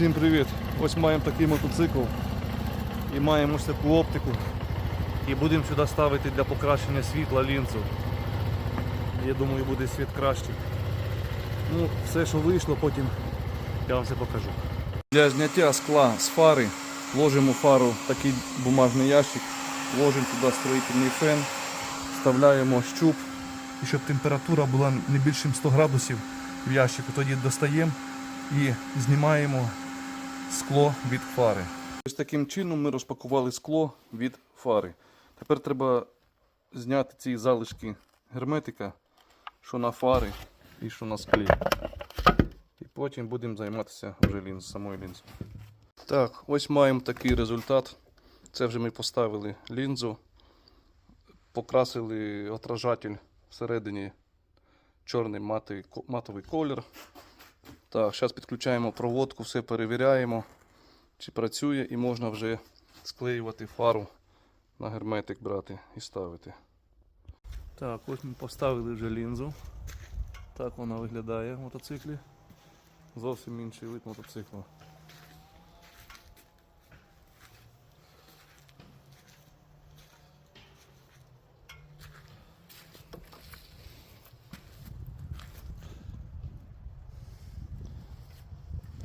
Всім привіт! Ось маємо такий мотоцикл і маємо ось таку оптику. І будемо сюди ставити для покращення світла лінзу. Я думаю, буде світ кращий. Ну, все, що вийшло, потім я вам все покажу. Для зняття скла з фари ложимо фару в такий бумажний ящик, ложимо туди строїтельний фен, вставляємо щуп, і щоб температура була не більше 100 градусів в ящику, тоді достаємо і знімаємо скло від фари. Ось таким чином ми розпакували скло від фари. Тепер треба зняти ці залишки герметика, що на фари і що на склі. І потім будемо займатися вже лінз, самою лінзою. Так, ось маємо такий результат. Це вже ми поставили лінзу, покрасили отражатель всередині чорний матовий, ко- колір. Так, зараз підключаємо проводку, все перевіряємо, чи працює і можна вже склеювати фару на герметик брати і ставити. Так, ось ми поставили вже лінзу. Так вона виглядає в мотоциклі. Зовсім інший вид мотоцикла.